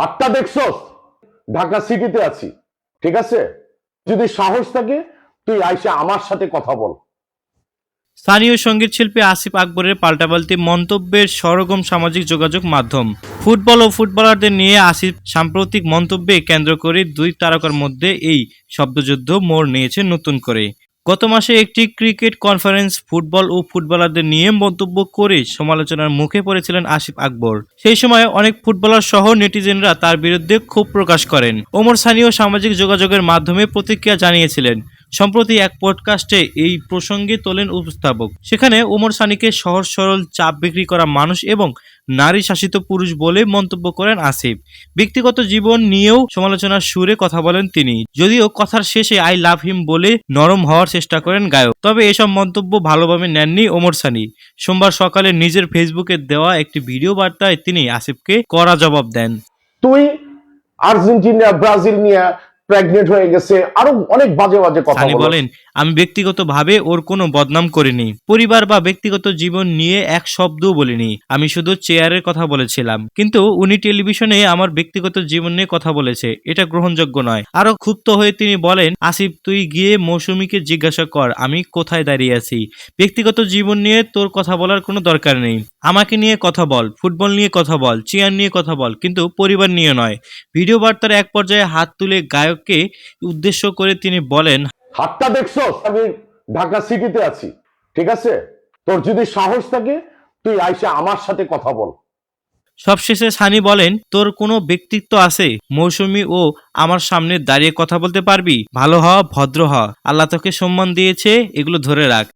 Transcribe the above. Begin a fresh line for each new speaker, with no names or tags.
হাতটা দেখছস? ঢাকা সিটিতে আছি, ঠিক আছে? যদি সাহস থাকে, তুই আইসে আমার সাথে কথা বল।
স্থানীয় সংগীত শিল্পী আসিফ আকবরের পাল্টাপাল্টি মন্তব্যের সরগম সামাজিক যোগাযোগ মাধ্যম। ফুটবল ও ফুটবলারদের নিয়ে আসিফ সাম্প্রতিক মন্তব্যে কেন্দ্র করে দুই তারকার মধ্যে এই শব্দযুদ্ধ মোড় নিয়েছে নতুন করে। গত মাসে একটি ক্রিকেট কনফারেন্স ফুটবল ও ফুটবলারদের নিয়ে মন্তব্য করে সমালোচনার মুখে পড়েছিলেন আসিফ আকবর। সেই সময় অনেক ফুটবলার সহ নেটিজেনরা তার বিরুদ্ধে ক্ষোভ প্রকাশ করেন। ওমর সানিও সামাজিক যোগাযোগের মাধ্যমে প্রতিক্রিয়া জানিয়েছিলেন। সম্প্রতি এক পডকাস্টে এই প্রসঙ্গে তোলেন উপস্থাপক। সেখানে ওমর সানিকে সহজ সরল চাপ বিক্রি করা মানুষ এবং নারী শাসিত পুরুষ বলে মন্তব্য করেন আসিফ। ব্যক্তিগত জীবন নিয়েও সমালোচনার সুরে কথা বলেন তিনি। যদিও কথার শেষে আই লাভ হিম বলে নরম হওয়ার চেষ্টা করেন গায়ক। তবে এসব মন্তব্য ভালোভাবে নেননি ওমর সানি। সোমবার সকালে নিজের ফেসবুকে দেওয়া একটি ভিডিও বার্তায় তিনি আসিফকে কড়া জবাব দেন।
তুই আর্জেন্টিনা, ব্রাজিল নিয়ে প্রেগনেন্ট হয়ে গেছে। আরও অনেক বাজে বাজে কথা
বলেন আমি ব্যক্তিগতভাবে ওর কোনো বদনাম করিনি। পরিবার বা ব্যক্তিগত জীবন নিয়ে এক শব্দও বলিনি। আমি শুধু চেয়ারের কথা বলেছিলাম। কিন্তু উনি টেলিভিশনে আমার ব্যক্তিগত জীবন নিয়ে কথা বলেছে। এটা গ্রহণযোগ্য নয়। আরও ক্ষুব্ধ হয়ে তিনি বলেন, আসিফ, তুই গিয়ে মৌসুমীকে জিজ্ঞাসা কর, আমি কোথায় দাঁড়িয়ে আছি? ব্যক্তিগত জীবন নিয়ে তোর কথা বলার কোনো দরকার নেই। আমাকে নিয়ে কথা বল, ফুটবল নিয়ে কথা বল, চেয়ার নিয়ে কথা বল, কিন্তু পরিবার নিয়ে নয়। ভিডিও বার্তার এক পর্যায়ে হাত তুলে গায়ককে উদ্দেশ্য করে তিনি বলেন
হাতটা দেখছ? আমি ঢাকা সিটিতে আছি। ঠিক আছে? তোর যদি সাহস থাকে, তুই আইসে আমার সাথে কথা বল।
সবশেষে সানি বলেন, তোর কোনো ব্যক্তিত্ব আছে? মৌসুমি ও আমার সামনে দাঁড়িয়ে কথা বলতে পারবি? ভালো হওয়া, ভদ্র হওয়া। আল্লাহ তোকে সম্মান দিয়েছে, এগুলো ধরে রাখ।